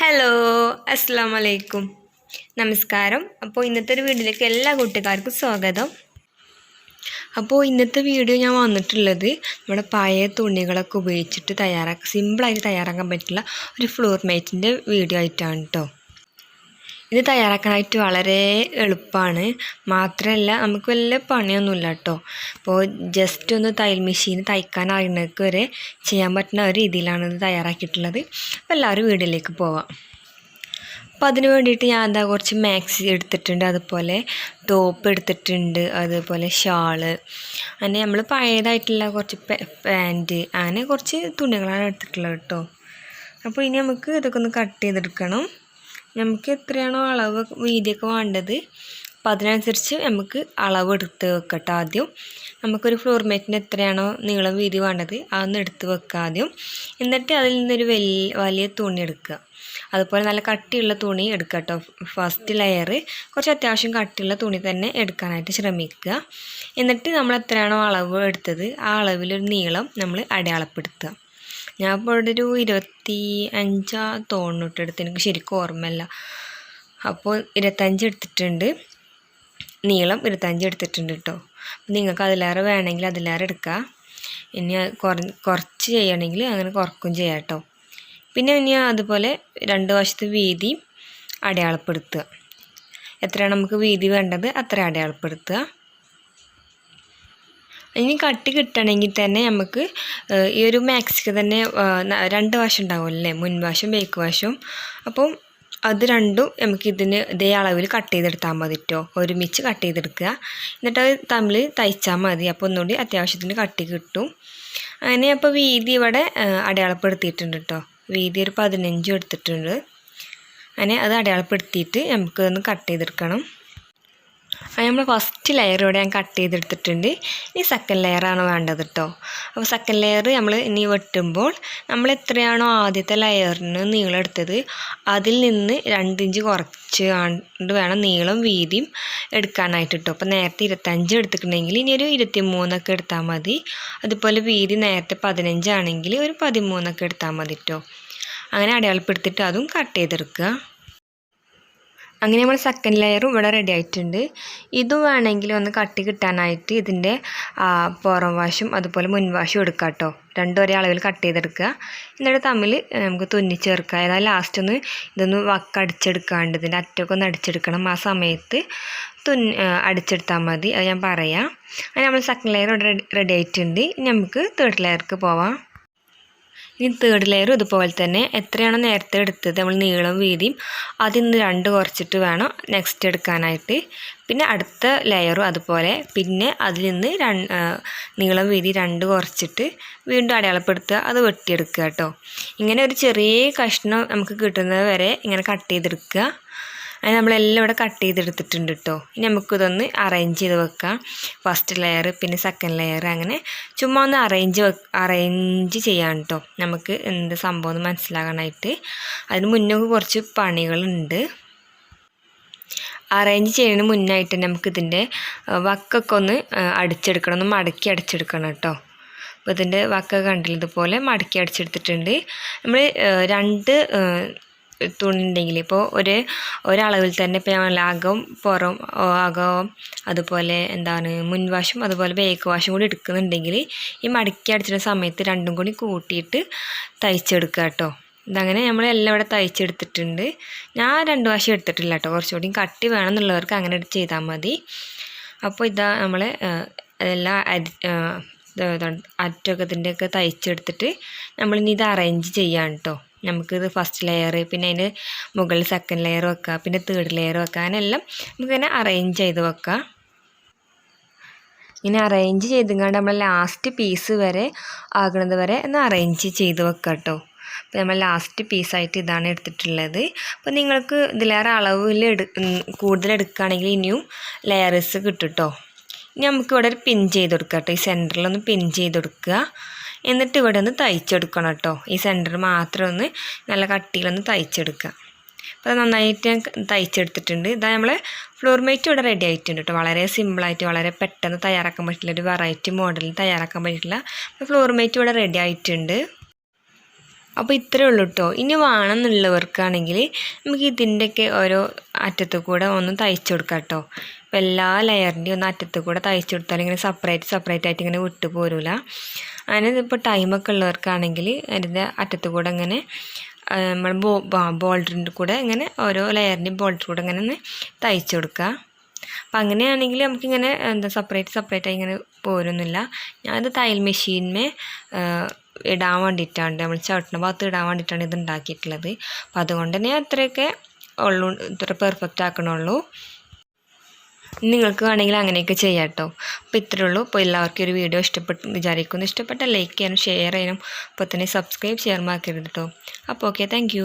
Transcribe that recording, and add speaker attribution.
Speaker 1: Hello അസ്സാം വലൈക്കും നമസ്കാരം. അപ്പോൾ ഇന്നത്തെ ഒരു വീഡിയോയിലേക്ക് എല്ലാ കൂട്ടുകാർക്കും സ്വാഗതം. അപ്പോൾ ഇന്നത്തെ വീഡിയോ ഞാൻ വന്നിട്ടുള്ളത് നമ്മുടെ പഴയ തുണികളൊക്കെ ഉപയോഗിച്ചിട്ട് തയ്യാറാക്കാൻ സിമ്പിളായിട്ട് തയ്യാറാക്കാൻ പറ്റുള്ള ഒരു ഫ്ലോർ മേറ്റിന്റെ വീഡിയോ ആയിട്ടാണ് കേട്ടോ ഇത് തയ്യാറാക്കാനായിട്ട് വളരെ എളുപ്പമാണ് മാത്രമല്ല നമുക്ക് വലിയ പണിയൊന്നുമില്ല കേട്ടോ അപ്പോൾ ജസ്റ്റ് ഒന്ന് തയ്യൽ മെഷീൻ തയ്ക്കാൻ അറിയുന്നവർക്ക് വരെ ചെയ്യാൻ പറ്റുന്ന ഒരു രീതിയിലാണ് ഇത് തയ്യാറാക്കിയിട്ടുള്ളത്. അപ്പോൾ എല്ലാവരും വീട്ടിലേക്ക് പോവാം. അപ്പോൾ അതിന് വേണ്ടിയിട്ട് ഞാൻ എന്താ കുറച്ച് മാക്സി എടുത്തിട്ടുണ്ട്. അതുപോലെ ടോപ്പ് എടുത്തിട്ടുണ്ട്. അതുപോലെ ഷാൾ അങ്ങനെ നമ്മൾ പഴയതായിട്ടുള്ള കുറച്ച് പാന്റ് അങ്ങനെ കുറച്ച് തുണികളാണ് എടുത്തിട്ടുള്ളത് കേട്ടോ. അപ്പോൾ ഇനി നമുക്ക് ഇതൊക്കെ ഒന്ന് കട്ട് ചെയ്തെടുക്കണം. നമുക്ക് എത്രയാണോ അളവ് വീതിയൊക്കെ വേണ്ടത് അപ്പോൾ അതിനനുസരിച്ച് നമുക്ക് അളവ് എടുത്ത് വെക്കട്ടെ ആദ്യം. നമുക്കൊരു ഫ്ലോർ മാറ്റിന് എത്രയാണോ നീളം വീതി വേണ്ടത് അതൊന്ന് എടുത്ത് വെക്കുക ആദ്യം. എന്നിട്ട് അതിൽ നിന്നൊരു വലിയ വലിയ തുണി എടുക്കുക. അതുപോലെ നല്ല കട്ടിയുള്ള തുണി എടുക്കുക കേട്ടോ ഫസ്റ്റ് ലെയർ കുറച്ച് അത്യാവശ്യം കട്ടിയുള്ള തുണി തന്നെ എടുക്കാനായിട്ട് ശ്രമിക്കുക. എന്നിട്ട് നമ്മൾ എത്രയാണോ അളവ് എടുത്തത് ആ അളവിലൊരു നീളം നമ്മൾ അടയാളപ്പെടുത്തുക. ഞാൻ ഇപ്പോൾ ഇവിടെ ഒരു ഇരുപത്തി അഞ്ചാ തോന്നിട്ട് എടുത്ത് എനിക്ക് ശരിക്കും ഓർമ്മയില്ല. അപ്പോൾ ഇരുപത്തഞ്ച് എടുത്തിട്ടുണ്ട്. നീളം ഇരുപത്തഞ്ച് എടുത്തിട്ടുണ്ട് കേട്ടോ നിങ്ങൾക്ക് അതിലേറെ വേണമെങ്കിൽ അതിലേറെ എടുക്കാം. ഇനി കുറ കുറച്ച് ചെയ്യണമെങ്കിൽ അങ്ങനെ കുറക്കും ചെയ്യാം കേട്ടോ പിന്നെ ഇനി അതുപോലെ രണ്ട് വശത്ത് വീതി അടയാളപ്പെടുത്തുക. എത്രയാണ് നമുക്ക് വീതി വേണ്ടത്? അത്ര അടയാളപ്പെടുത്തുക. ഇനി കട്ടി കിട്ടണമെങ്കിൽ തന്നെ നമുക്ക് ഈ ഒരു മാക്സിക്ക് തന്നെ രണ്ട് വശം ഉണ്ടാവുമല്ലേ? മുൻവശം ബേക്ക് വശം. അപ്പം അത് രണ്ടും നമുക്ക് ഇതിന് ഇതേ അളവിൽ കട്ട് ചെയ്തെടുത്താൽ മതി കേട്ടോ ഒരുമിച്ച് കട്ട് ചെയ്തെടുക്കുക. എന്നിട്ട് അത് തമ്മിൽ തയ്ച്ചാൽ മതി. അപ്പോൾ ഒന്നുകൂടി അത്യാവശ്യത്തിന് കട്ടി കിട്ടും. അങ്ങനെ അപ്പോൾ വീതി ഇവിടെ അടയാളപ്പെടുത്തിയിട്ടുണ്ട് കേട്ടോ വീതി ഒരു പതിനഞ്ചും എടുത്തിട്ടുണ്ട്. അങ്ങനെ അത് അടയാളപ്പെടുത്തിയിട്ട് നമുക്കൊന്ന് കട്ട് ചെയ്തെടുക്കണം. അത് നമ്മൾ ഫസ്റ്റ് ലെയർ ഇവിടെ ഞാൻ കട്ട് ചെയ്തെടുത്തിട്ടുണ്ട്. ഇനി സെക്കൻഡ് ലെയറാണ് വേണ്ടത് കേട്ടോ അപ്പോൾ സെക്കൻഡ് ലെയർ നമ്മൾ ഇനി വെട്ടുമ്പോൾ നമ്മൾ എത്രയാണോ ആദ്യത്തെ ലെയറിന് നീളം എടുത്തത് അതിൽ നിന്ന് രണ്ടിഞ്ച് കുറച്ച് കണ്ട് വേണം നീളം വീതിയും എടുക്കാനായിട്ട് കേട്ടോ അപ്പോൾ നേരത്തെ ഇരുപത്തഞ്ച് എടുത്തിട്ടുണ്ടെങ്കിൽ ഇനി ഒരു ഇരുപത്തി മൂന്നൊക്കെ എടുത്താൽ മതി. അതുപോലെ വീതി നേരത്തെ പതിനഞ്ചാണെങ്കിൽ ഒരു പതിമൂന്നൊക്കെ എടുത്താൽ മതി കേട്ടോ അങ്ങനെ അടയാളപ്പെടുത്തിയിട്ട് അതും കട്ട് ചെയ്തെടുക്കുക. അങ്ങനെ നമ്മൾ സെക്കൻഡ് ലെയറും ഇവിടെ റെഡി ആയിട്ടുണ്ട്. ഇതും വേണമെങ്കിൽ ഒന്ന് കട്ടി കിട്ടാനായിട്ട് ഇതിന്റെ പുറം വാഷും അതുപോലെ മുൻവാശും എടുക്കുക കേട്ടോ രണ്ടും ഒരേ അളവിൽ കട്ട് ചെയ്തെടുക്കുക. എന്നിട്ട് തമ്മിൽ നമുക്ക് തുന്നി ചേർക്കുക. അതായത് ലാസ്റ്റ് ഒന്ന് ഇതൊന്ന് വക്കടിച്ചെടുക്കാണ്ട് ഇതിന്റെ അറ്റമൊക്കെ ഒന്ന് അടിച്ചെടുക്കണം. ആ സമയത്ത് തുന്നി അടിച്ചെടുത്താൽ മതി. അത് ഞാൻ പറയാം. അങ്ങനെ നമ്മൾ സെക്കൻഡ് ലെയർ ഇവിടെ റെഡി ആയിട്ടുണ്ട്. നമുക്ക് തേർഡ് ലെയർക്ക് പോവാം. ഇനി തേർഡ് ലെയറും ഇതുപോലെ തന്നെ. എത്രയാണോ നേരത്തെ എടുത്തത് നമ്മൾ നീളം വീതിയും അതിൽ നിന്ന് രണ്ട് കുറച്ചിട്ട് വേണം നെക്സ്റ്റ് എടുക്കാനായിട്ട്. പിന്നെ അടുത്ത ലെയറും അതുപോലെ. പിന്നെ അതിൽ നിന്ന് നീളം വീതി രണ്ട് കുറച്ചിട്ട് വീണ്ടും അടയാളപ്പെടുത്തുക അത് വെട്ടിയെടുക്കുക കേട്ടോ. ഇങ്ങനെ ഒരു ചെറിയ കഷ്ണം നമുക്ക് കിട്ടുന്നത് വരെ ഇങ്ങനെ കട്ട് ചെയ്തെടുക്കുക. അത് നമ്മളെല്ലാം ഇവിടെ കട്ട് ചെയ്തെടുത്തിട്ടുണ്ട് കേട്ടോ ഇനി നമുക്കിതൊന്ന് അറേഞ്ച് ചെയ്ത് വെക്കാം. ഫസ്റ്റ് ലെയർ പിന്നെ സെക്കൻഡ് ലെയർ അങ്ങനെ ചുമ്മാ ഒന്ന് അറേഞ്ച് വെ അറേഞ്ച് ചെയ്യാൻ കേട്ടോ നമുക്ക് എന്ത് സംഭവം എന്ന് മനസ്സിലാകാനായിട്ട് അതിന് മുന്നേ കുറച്ച് പണികളുണ്ട്. അറേഞ്ച് ചെയ്യുന്നതിന് മുന്നായിട്ട് നമുക്കിതിന്റെ വക്കൊക്കെ ഒന്ന് അടിച്ചെടുക്കണം. ഒന്ന് മടക്കി അടിച്ചെടുക്കണം കേട്ടോ അപ്പോൾ ഇതിന്റെ വക്ക കണ്ടില്ല? ഇതുപോലെ മടക്കി അടിച്ചെടുത്തിട്ടുണ്ട്. നമ്മൾ രണ്ട് തുണി ഉണ്ടെങ്കിൽ ഇപ്പോൾ ഒരു ഒരളവിൽ തന്നെ ഇപ്പോൾ ഞാൻ അകം പുറം അകവും അതുപോലെ എന്താണ് മുൻവശം അതുപോലെ ബേക്ക് വാഷും കൂടി എടുക്കുന്നുണ്ടെങ്കിൽ ഈ മടക്കി അടിച്ചിരുന്ന സമയത്ത് രണ്ടും കൂടി കൂട്ടിയിട്ട് തയ്ച്ചെടുക്കുക കേട്ടോ. ഇതങ്ങനെ നമ്മൾ എല്ലാം ഇവിടെ തയ്ച്ചെടുത്തിട്ടുണ്ട്. ഞാൻ രണ്ട് വാശം എടുത്തിട്ടില്ല കേട്ടോ. കുറച്ചുകൂടി കട്ടി വേണമെന്നുള്ളവർക്ക് അങ്ങനെ ചെയ്താൽ മതി. അപ്പോൾ ഇതാ നമ്മൾ എല്ലാം അരി അറ്റൊക്കെ ഇതിന്റെയൊക്കെ തയ്ച്ചെടുത്തിട്ട് നമ്മളിനി ഇത് അറേഞ്ച് ചെയ്യാം കേട്ടോ. നമുക്കിത് ഫസ്റ്റ് ലെയർ പിന്നെ അതിന്റെ മുകളിൽ സെക്കൻഡ് ലെയർ വെക്കുക പിന്നെ തേർഡ് ലെയർ വെക്കുക അങ്ങനെയെല്ലാം നമുക്കിങ്ങനെ അറേഞ്ച് ചെയ്ത് വെക്കാം. ഇങ്ങനെ അറേഞ്ച് ചെയ്തുകൊണ്ട് നമ്മൾ ലാസ്റ്റ് പീസ് വരെ ആകുന്നത് വരെ ഒന്ന് അറേഞ്ച് ചെയ്ത് വെക്കാം കേട്ടോ അപ്പോൾ നമ്മൾ ലാസ്റ്റ് പീസായിട്ട് ഇതാണ് എടുത്തിട്ടുള്ളത്. അപ്പോൾ നിങ്ങൾക്ക് ഇതിലേറെ അളവിൽ എടു കൂടുതൽ എടുക്കുകയാണെങ്കിൽ ഇനിയും ലെയർസ് കിട്ടും കേട്ടോ ഇനി നമുക്കിവിടെ ഒരു പിൻ ചെയ്ത് കൊടുക്കുക കേട്ടോ ഈ സെന്ററിലൊന്ന് പിൻ ചെയ്ത് കൊടുക്കുക എന്നിട്ട് ഇവിടെ ഒന്ന് തയ്ച്ചെടുക്കണം കേട്ടോ. ഈ സെന്റർ മാത്രം ഒന്ന് നല്ല കട്ടിയിലൊന്ന് തയ്ച്ചെടുക്കുക അപ്പോൾ നന്നായിട്ട് ഞാൻ തയ്ച്ചെടുത്തിട്ടുണ്ട്. ഇതാ നമ്മളെ ഫ്ലോർ മേറ്റ് ഇവിടെ റെഡി ആയിട്ടുണ്ട് കേട്ടോ. വളരെ സിമ്പിളായിട്ട് വളരെ പെട്ടെന്ന് തയ്യാറാക്കാൻ പറ്റില്ല. ഒരു വെറൈറ്റി മോഡലിൽ തയ്യാറാക്കാൻ പറ്റില്ല. ഫ്ലോർ മേറ്റ് ഇവിടെ റെഡി ആയിട്ടുണ്ട്. അപ്പോൾ ഇത്രയേ ഉള്ളൂ കേട്ടോ. ഇനി വേണമെന്നുള്ളവർക്കാണെങ്കിൽ നമുക്ക് ഇതിന്റെയൊക്കെ ഓരോ അറ്റത്ത് കൂടെ ഒന്ന് തയ്ച്ചു കൊടുക്കാം കേട്ടോ. അപ്പോൾ എല്ലാ ലെയറിന്റെയും ഒന്ന് അറ്റത്ത് കൂടെ തയ്ച്ചു കൊടുത്താൽ ഇങ്ങനെ സെപ്പറേറ്റ് സെപ്പറേറ്റ് ആയിട്ട് ഇങ്ങനെ വിട്ടു പോരില്ല അങ്ങനെ ഇപ്പോൾ ടൈമൊക്കെ ഉള്ളവർക്കാണെങ്കിൽ അതിന്റെ അറ്റത്ത് കൂടെ ഇങ്ങനെ നമ്മൾ ബോ ബോൾഡറിന്റെ കൂടെ ഇങ്ങനെ ഓരോ ലെയറിന്റെയും ബോൾഡർ കൂടെ ഇങ്ങനെ ഒന്ന് തയ്ച്ചു കൊടുക്കുക അപ്പം അങ്ങനെയാണെങ്കിൽ നമുക്കിങ്ങനെ എന്താ സെപ്പറേറ്റ് സെപ്പറേറ്റ് ആയി ഇങ്ങനെ പോരൊന്നുമില്ല. ഞാനത് തയ്യൽ മെഷീനിമേ ഇടാൻ വേണ്ടിയിട്ടാണ് നമ്മൾ ചവിട്ടുന്ന ഭാഗത്ത് ഇടാൻ വേണ്ടിയിട്ടാണ് ഇത് ഉണ്ടാക്കിയിട്ടുള്ളത്. അപ്പം അതുകൊണ്ട് തന്നെ അത്രയൊക്കെ ഉള്ളൂ ഇത്ര പെർഫെക്റ്റ് ആക്കണുള്ളൂ. നിങ്ങൾക്ക് വേണമെങ്കിൽ അങ്ങനെയൊക്കെ ചെയ്യാം കേട്ടോ. അപ്പോൾ ഇത്രയേ ഉള്ളൂ. അപ്പോൾ എല്ലാവർക്കും ഒരു വീഡിയോ ഇഷ്ടപ്പെട്ട് വിചാരിക്കുന്നു. ഇഷ്ടപ്പെട്ട ലൈക്ക് ചെയ്യാനും ഷെയർ ചെയ്യാനും അപ്പോൾ തന്നെ സബ്സ്ക്രൈബ് ചെയ്യാൻ മറക്കരുത് കേട്ടോ. അപ്പോൾ ഓക്കെ താങ്ക്